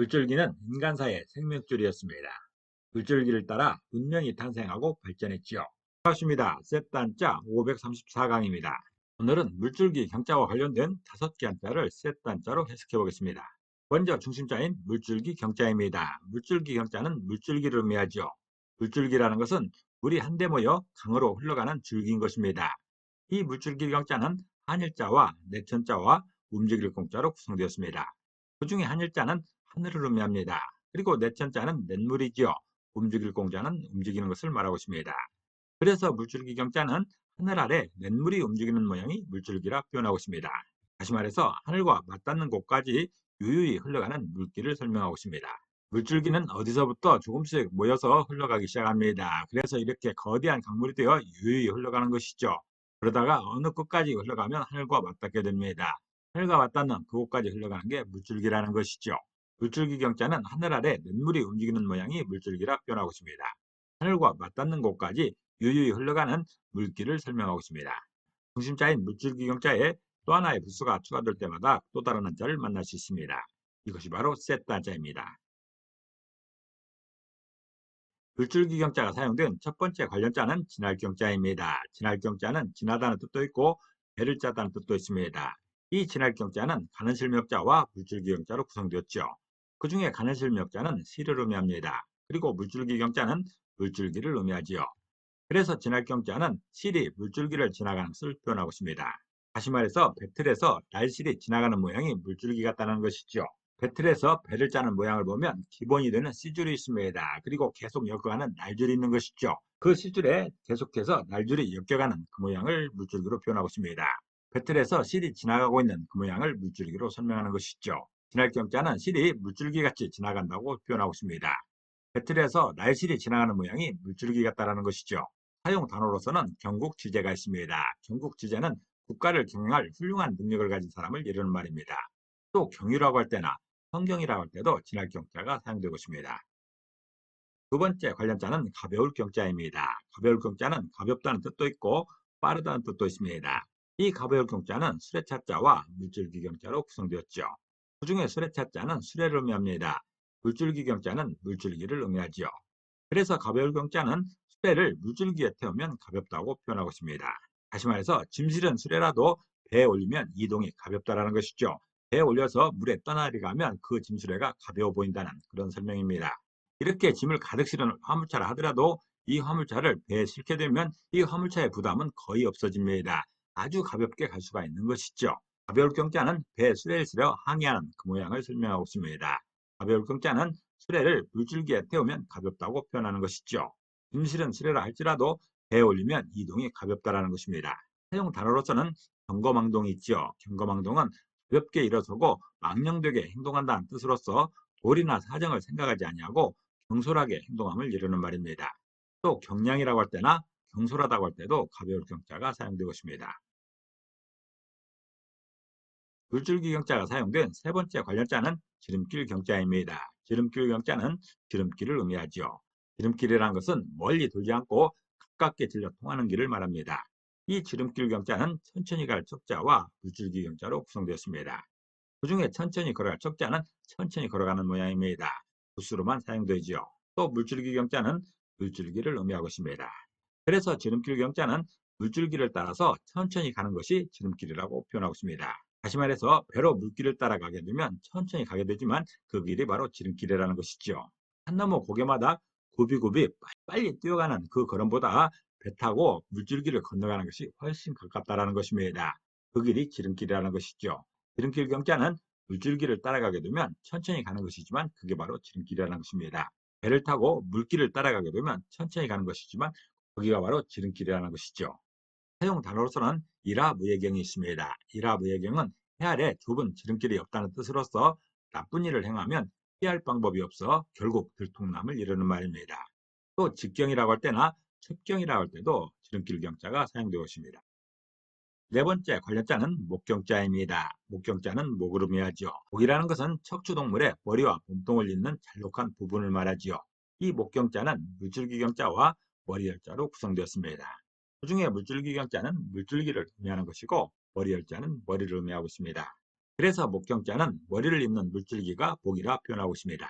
물줄기는 인간사의 생명줄이었습니다. 물줄기를 따라 문명이 탄생하고 발전했지요. 반갑습니다. 셋단자 534강입니다. 오늘은 물줄기 경자와 관련된 다섯 개 한자를 셋단자로 해석해 보겠습니다. 먼저 중심자인 물줄기 경자입니다. 물줄기 경자는 물줄기를 의미하죠. 물줄기라는 것은 물이 한데 모여 강으로 흘러가는 줄기인 것입니다. 이 물줄기 경자는 한일자와 내천자와 움직일 공자로 구성되었습니다. 그 중에 한일자는 하늘을 의미합니다. 그리고 내천자는 냇물이지요. 움직일 공자는 움직이는 것을 말하고 있습니다. 그래서 물줄기 경자는 하늘 아래 냇물이 움직이는 모양이 물줄기라 표현하고 있습니다. 다시 말해서 하늘과 맞닿는 곳까지 유유히 흘러가는 물길을 설명하고 있습니다. 물줄기는 어디서부터 조금씩 모여서 흘러가기 시작합니다. 그래서 이렇게 거대한 강물이 되어 유유히 흘러가는 것이죠. 그러다가 어느 끝까지 흘러가면 하늘과 맞닿게 됩니다. 하늘과 맞닿는 그곳까지 흘러가는 게 물줄기라는 것이죠. 물줄기 경자는 하늘 아래 냇물이 움직이는 모양이 물줄기라 표현하고 있습니다. 하늘과 맞닿는 곳까지 유유히 흘러가는 물길을 설명하고 있습니다. 중심자인 물줄기 경자에 또 하나의 부수가 추가될 때마다 또 다른 한자를 만날 수 있습니다. 이것이 바로 셋단자입니다. 물줄기 경자가 사용된 첫 번째 관련자는 진할 경자입니다. 진할 경자는 지나다는 뜻도 있고 배를 짜다는 뜻도 있습니다. 이 진할 경자는 가는 실명자와 물줄기 경자로 구성되었죠. 그 중에 가는 실명자는 시를 의미합니다. 그리고 물줄기 경자는 물줄기를 의미하지요. 그래서 진할 경자는 실이 물줄기를 지나가는 것을 표현하고 있습니다. 다시 말해서 배틀에서 날실이 지나가는 모양이 물줄기 같다는 것이죠. 배틀에서 배를 짜는 모양을 보면 기본이 되는 C줄이 있습니다. 그리고 계속 엮어가는 날줄이 있는 것이죠. 그 C줄에 계속해서 날줄이 엮여가는 그 모양을 물줄기로 표현하고 있습니다. 배틀에서 실이 지나가고 있는 그 모양을 물줄기로 설명하는 것이죠. 진할 경자는 실이 물줄기같이 지나간다고 표현하고 있습니다. 배틀에서 날실이 지나가는 모양이 물줄기 같다는 것이죠. 사용 단어로서는 경국지제가 있습니다. 경국지제는 국가를 경영할 훌륭한 능력을 가진 사람을 이르는 말입니다. 또 경유라고 할 때나 성경이라고 할 때도 진할 경자가 사용되고 있습니다. 두 번째 관련자는 가벼울 경자입니다. 가벼울 경자는 가볍다는 뜻도 있고 빠르다는 뜻도 있습니다. 이 가벼울 경자는 수레차자와 물줄기 경자로 구성되었죠. 그 중에 수레차자는 수레를 의미합니다. 물줄기 경자는 물줄기를 의미하지요. 그래서 가벼울 경자는 수레를 물줄기에 태우면 가볍다고 표현하고 있습니다. 다시 말해서 짐 실은 수레라도 배에 올리면 이동이 가볍다라는 것이죠. 배에 올려서 물에 떠나리가 하면 그 짐수레가 가벼워 보인다는 그런 설명입니다. 이렇게 짐을 가득 실은 화물차라 하더라도 이 화물차를 배에 실게 되면 이 화물차의 부담은 거의 없어집니다. 아주 가볍게 갈 수가 있는 것이죠. 가벼울 경자는 배에 수레를 실어 항해하는 그 모양을 설명하고 있습니다. 가벼울 경자는 수레를 물줄기에 태우면 가볍다고 표현하는 것이죠. 짐실은 수레라 할지라도 배에 올리면 이동이 가볍다라는 것입니다. 사용 단어로서는 경거망동이 있죠. 경거망동은 가볍게 일어서고 망령되게 행동한다는 뜻으로서 도리나 사정을 생각하지 아니하고 경솔하게 행동함을 이루는 말입니다. 또 경량이라고 할 때나 경솔하다고 할 때도 가벼울 경자가 사용되고 있습니다. 물줄기 경자가 사용된 세 번째 관련자는 지름길 경자입니다. 지름길 경자는 지름길을 의미하죠. 지름길이라는 것은 멀리 돌지 않고 가깝게 들려 통하는 길을 말합니다. 이 지름길 경자는 천천히 갈 척자와 물줄기 경자로 구성되었습니다. 그 중에 천천히 걸어갈 척자는 천천히 걸어가는 모양입니다. 부수로만 사용되지요. 또 물줄기 경자는 물줄기를 의미하고 있습니다. 그래서 지름길 경자는 물줄기를 따라서 천천히 가는 것이 지름길이라고 표현하고 있습니다. 다시 말해서 배로 물길을 따라가게 되면 천천히 가게 되지만 그 길이 바로 지름길이라는 것이죠. 한 너머 고개마다 굽이굽이 빨리 뛰어가는 그 걸음보다 배 타고 물줄기를 건너가는 것이 훨씬 가깝다는 것입니다. 그 길이 지름길이라는 것이죠. 지름길 경자는 물줄기를 따라가게 되면 천천히 가는 것이지만 그게 바로 지름길이라는 것입니다. 배를 타고 물길을 따라가게 되면 천천히 가는 것이지만 거기가 바로 지름길이라는 것이죠. 사용 단어로서는 이라무예경이 있습니다. 이라무예경은 해 아래 좁은 지름길이 없다는 뜻으로서 나쁜 일을 행하면 피할 방법이 없어 결국 들통남을 이루는 말입니다. 또 직경이라고 할 때나 첩경이라고 할 때도 지름길 경자가 사용되어 있습니다. 네 번째 관련자는 목경자입니다. 목경자는 목을 의미하지요. 목이라는 것은 척추동물의 머리와 몸통을 잇는 잘록한 부분을 말하지요. 이 목경자는 물줄기 경자와 머리열자로 구성되었습니다. 그 중에 물줄기 경자는 물줄기를 의미하는 것이고 머리 열자는 머리를 의미하고 있습니다. 그래서 목경자는 머리를 잇는 물줄기가 목이라 표현하고 있습니다.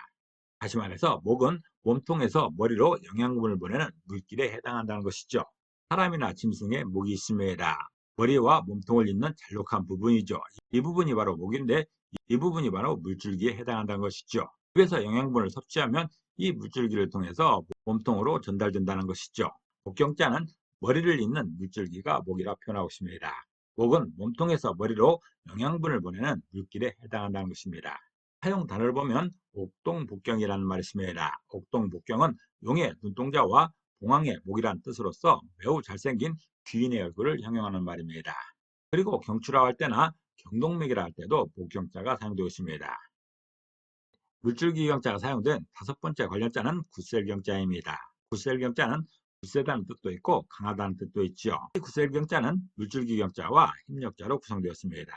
다시 말해서 목은 몸통에서 머리로 영양분을 보내는 물길에 해당한다는 것이죠. 사람이나 짐승에 목이 있습니다. 머리와 몸통을 잇는 잘록한 부분이죠. 이 부분이 바로 목인데 이 부분이 바로 물줄기에 해당한다는 것이죠. 입에서 영양분을 섭취하면 이 물줄기를 통해서 몸통으로 전달된다는 것이죠. 목경자는 머리를 잇는 물줄기가 목이라 표현하고 있습니다. 목은 몸통에서 머리로 영양분을 보내는 물길에 해당한다는 것입니다. 사용 단어를 보면 옥동복경이라는 말이 있습니다. 옥동복경은 용의 눈동자와 봉황의 목이란 뜻으로서 매우 잘생긴 귀인의 얼굴을 형용하는 말입니다. 그리고 경추라고 할 때나 경동맥이라 할 때도 복경자가 사용되고 있습니다. 물줄기 경자가 사용된 다섯 번째 관련자는 구셀경자입니다. 구셀경자는 굳세다는 뜻도 있고 강하다는 뜻도 있죠. 이 구셀경자는 물줄기 경자와 힘력자로 구성되었습니다.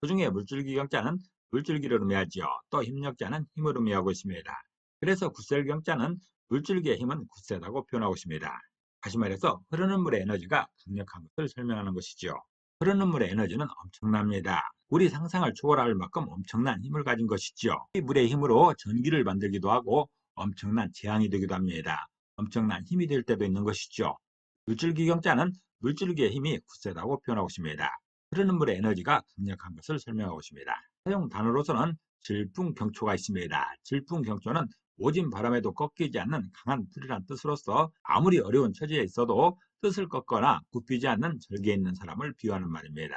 그 중에 물줄기 경자는 물줄기를 의미하지요. 또 힘력자는 힘을 의미하고 있습니다. 그래서 굳셀경자는 물줄기의 힘은 굳세다고 표현하고 있습니다. 다시 말해서 흐르는 물의 에너지가 강력한 것을 설명하는 것이죠. 흐르는 물의 에너지는 엄청납니다. 우리 상상을 초월할 만큼 엄청난 힘을 가진 것이죠. 이 물의 힘으로 전기를 만들기도 하고 엄청난 재앙이 되기도 합니다. 엄청난 힘이 될 때도 있는 것이죠. 물줄기경자는 물줄기의 힘이 굳세다고 표현하고 있습니다. 흐르는 물의 에너지가 강력한 것을 설명하고 있습니다. 사용 단어로서는 질풍경초가 있습니다. 질풍경초는 오진 바람에도 꺾이지 않는 강한 틀이란 뜻으로서 아무리 어려운 처지에 있어도 뜻을 꺾거나 굽히지 않는 절개에 있는 사람을 비유하는 말입니다.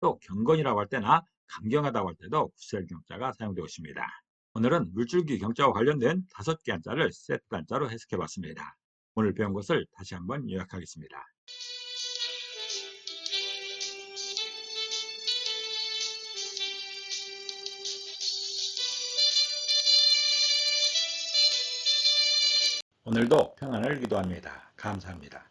또 경건이라고 할 때나 강경하다고 할 때도 구셀경자가 사용되고 있습니다. 오늘은 물줄기 경자와 관련된 다섯 개 한자를 세트 한자로 해석해 봤습니다. 오늘 배운 것을 다시 한번 요약하겠습니다. 오늘도 평안을 기도합니다. 감사합니다.